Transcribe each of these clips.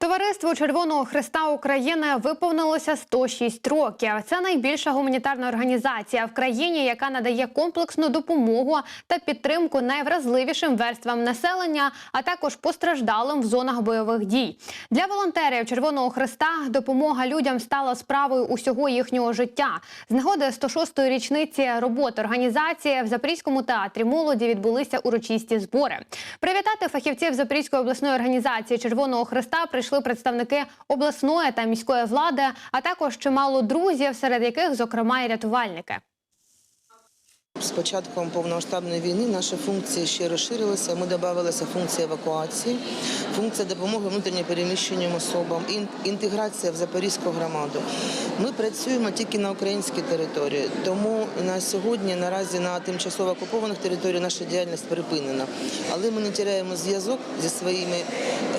Товариству Червоного Христа України виповнилося 106 років. Це найбільша гуманітарна організація в країні, яка надає комплексну допомогу та підтримку найвразливішим верствам населення, а також постраждалим в зонах бойових дій. Для волонтерів Червоного Христа допомога людям стала справою усього їхнього життя. З нагоди 106-ї річниці роботи організації в Запорізькому театрі молоді відбулися урочисті збори. Привітати фахівців Запорізької обласної організації Червоного Христа прийшли представники обласної та міської влади, а також чимало друзів, серед яких, зокрема, і рятувальники. З початком повномасштабної війни наші функції ще розширилися. Ми додавалися функція евакуації, функція допомоги внутрішньопереміщеним особам, інтеграція в Запорізьку громаду. Ми працюємо тільки на українській території, тому на сьогодні наразі на тимчасово окупованих територіях наша діяльність припинена. Але ми не тіряємо зв'язок зі своїми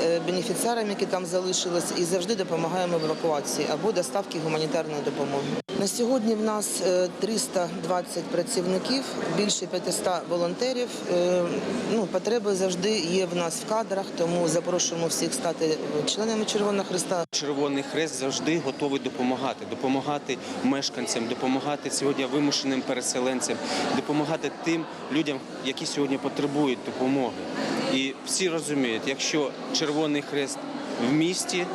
е, бенефіціарами, які там залишились, і завжди допомагаємо в евакуації або доставки гуманітарної допомоги. На сьогодні в нас е, 320 працівників, більше 500 волонтерів. Е, Ну, потреби завжди є в нас в кадрах, тому запрошуємо всіх стати членами Червоного Христа. Червоний Хрест завжди готовий допомагати, допомагати мешканцям, допомагати сьогодні вимушеним переселенцям, допомагати тим людям, які сьогодні потребують допомоги. І всі розуміють, якщо Червоний Хрест в місті,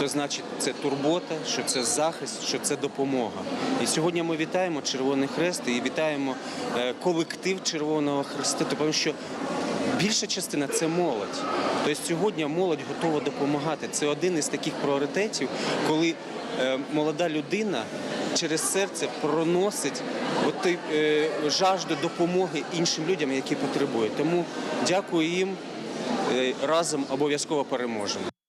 то значить це турбота, що це захист, що це допомога. І сьогодні ми вітаємо Червоний Хрест і вітаємо е, колектив Червоного Хреста, тому що Більша частина це молодь. Тобто сьогодні молодь готова допомагати. Це один із таких пріоритетів, коли е, молода людина через серце проносить от е, жажду допомоги іншим людям, які потребують. Тому дякую їм. Е, Разом обов'язково переможемо.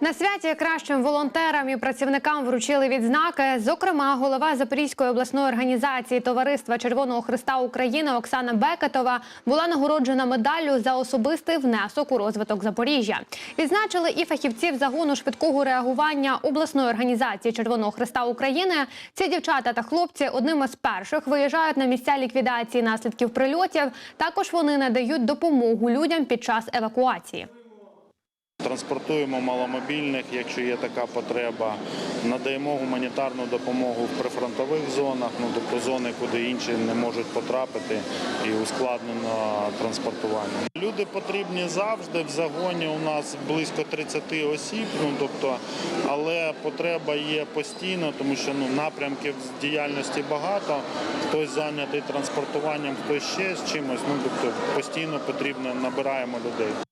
На святі кращим волонтерам і працівникам вручили відзнаки. Зокрема, голова Запорізької обласної організації Товариства Червоного Христа України Оксана Бекетова була нагороджена медаллю за особистий внесок у розвиток Запоріжжя. Відзначили і фахівців загону швидкого реагування обласної організації Червоного Христа України. Ці дівчата та хлопці одними з перших виїжджають на місця ліквідації наслідків прильотів. Також вони надають допомогу людям під час евакуації. Транспортуємо маломобільних, якщо є така потреба. Надаємо гуманітарну допомогу в прифронтових зонах, ну тобто зони, куди інші не можуть потрапити, і ускладнено транспортування. Люди потрібні завжди. В загоні у нас близько 30 осіб. Ну тобто, але потреба є постійно, тому що ну напрямків діяльності багато. Хтось зайнятий транспортуванням, хтось ще з чимось. Ну тобто постійно потрібно набираємо людей.